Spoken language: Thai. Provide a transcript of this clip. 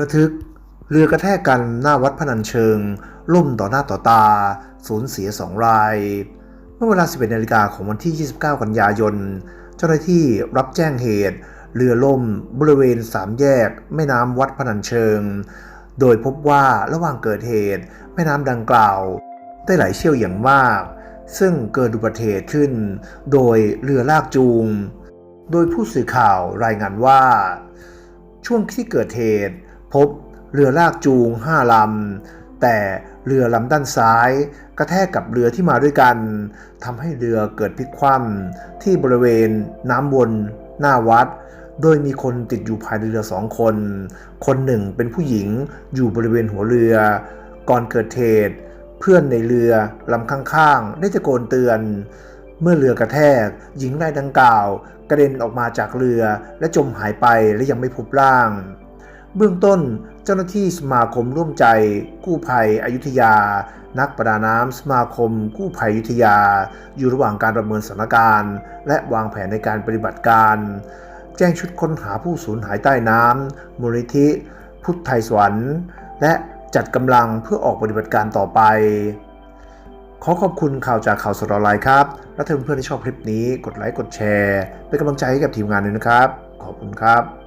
ระทึก เรือกระแทกกันหน้าวัดพนัญเชิง ล่มต่อหน้าต่อตา สูญเสียสองราย เมื่อเวลา 11นาฬิกาของวันที่ 29 กันยายน เจ้าหน้าที่รับแจ้งเหตุ เรือล่มบริเวณสามแยก แม่น้ำวัดพนัญเชิง โดยพบว่าระหว่างเกิดเหตุ แม่น้ำดังกล่าว ได้ไหลเชี่ยวอย่างมาก ซึ่งเกิดอุบัติเหตุขึ้น โดยเรือลากจูง โดยผู้สื่อข่าวรายงานว่า ช่วงที่เกิดเหตุ พบเรือลากจูงห้าลำ แต่เรือลำด้านซ้าย กระแทกกับเรือที่มาด้วยกันทำให้เรือเกิดพลิกคว่ำที่บริเวณน้ำวนหน้าวัด โดยมีคนติดอยู่ภายในเรือสองคน คนหนึ่งเป็นผู้หญิงอยู่บริเวณหัวเรือ ก่อนเกิดเหตุเพื่อนในเรือลำข้างๆ ได้ตะโกนเตือน เมื่อเรือกระแทก หญิงรายดังกล่าว กระเด็นออกมาจากเรือและจมหายไปและยังไม่พบร่าง เบื้องต้นเจ้าหน้าที่สมาคมร่วมใจ กู้ภัยอยุธยา นักประดาน้ำสมาคม กู้ภัยอยุธยา อยู่ระหว่างการประเมินสถานการณ์ และวางแผนในการปฏิบัติการ แจ้งชุดค้นหาผู้สูญหายใต้น้ำมูลนิธิ พุทธไทยสวรรค์ และจัดกำลังเพื่อออกปฏิบัติการต่อไป ขอขอบคุณข่าวจากข่าวสดออนไลน์ครับ และถ้าเพื่อนๆที่ชอบคลิปนี้กดไลค์กดแชร์เป็นกำลังใจให้กับทีมงานด้วยนะครับ ขอบคุณครับ